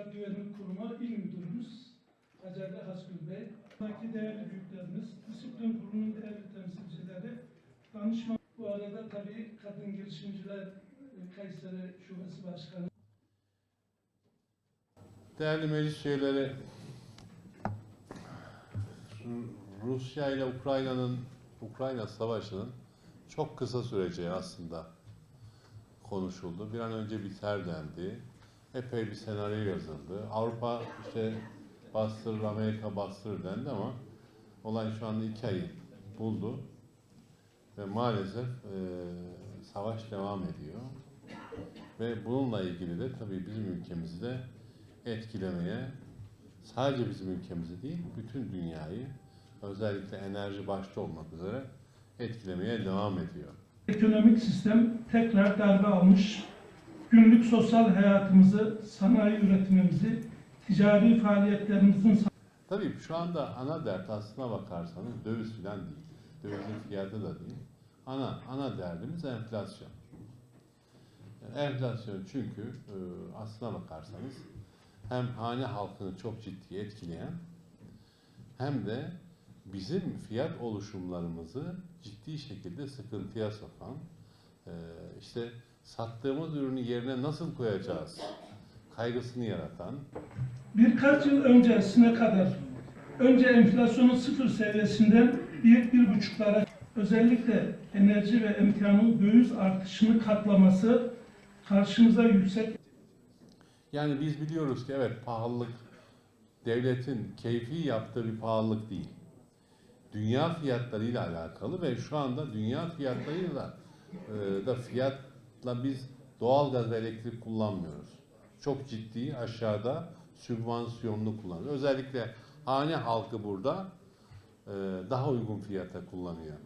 Borçlar Güvenlik Kurumu İl Müdürümüz Hacerli Hasgül Bey, buradaki değerli büyüklerimiz, Disiplin Kurulu'nun değerli temsilcileri, danışman, bu arada tabii Kadın Girişimciler e, Kayseri Şubesi Başkanı, Değerli meclis üyeleri, Ru- Rusya ile Ukrayna'nın Ukrayna savaşının çok kısa süreceği aslında konuşuldu. Bir an önce biter dendi. Epey bir senaryo yazıldı. Avrupa işte bastırır, Amerika bastırır dendi ama olay şu anda iki ayı buldu. Ve maalesef eee, savaş devam ediyor. Ve bununla ilgili de tabii bizim ülkemizi de etkilemeye sadece bizim ülkemizi değil, bütün dünyayı özellikle enerji başta olmak üzere etkilemeye devam ediyor. ekonomik sistem tekrar darbe almış, günlük sosyal hayatımızı, sanayi üretimimizi, ticari faaliyetlerimizin Tabii şu anda ana dert aslına bakarsanız döviz filan değil. Dövizin fiyatı da değil. Ana ana derdimiz enflasyon. Enflasyon çünkü e, aslına bakarsanız hem hane halkını çok ciddi etkileyen hem de bizim fiyat oluşumlarımızı ciddi şekilde sıkıntıya sokan e, işte sattığımız ürünü yerine nasıl koyacağız kaygısını yaratan Birkaç yıl öncesine kadar önce enflasyonun sıfır seviyesinden bir, bir buçuklara özellikle enerji ve emtianın döviz artışını katlaması karşımıza yüksek Yani biz biliyoruz ki evet pahalılık devletin keyfi yaptığı bir pahalılık değil. Dünya fiyatlarıyla alakalı ve şu anda dünya fiyatlarıyla e, da fiyatla biz doğalgaz ve elektrik kullanmıyoruz. Çok ciddi aşağıda sübvansiyonlu kullanıyoruz. Özellikle hane halkı burada e, daha uygun fiyata kullanıyor.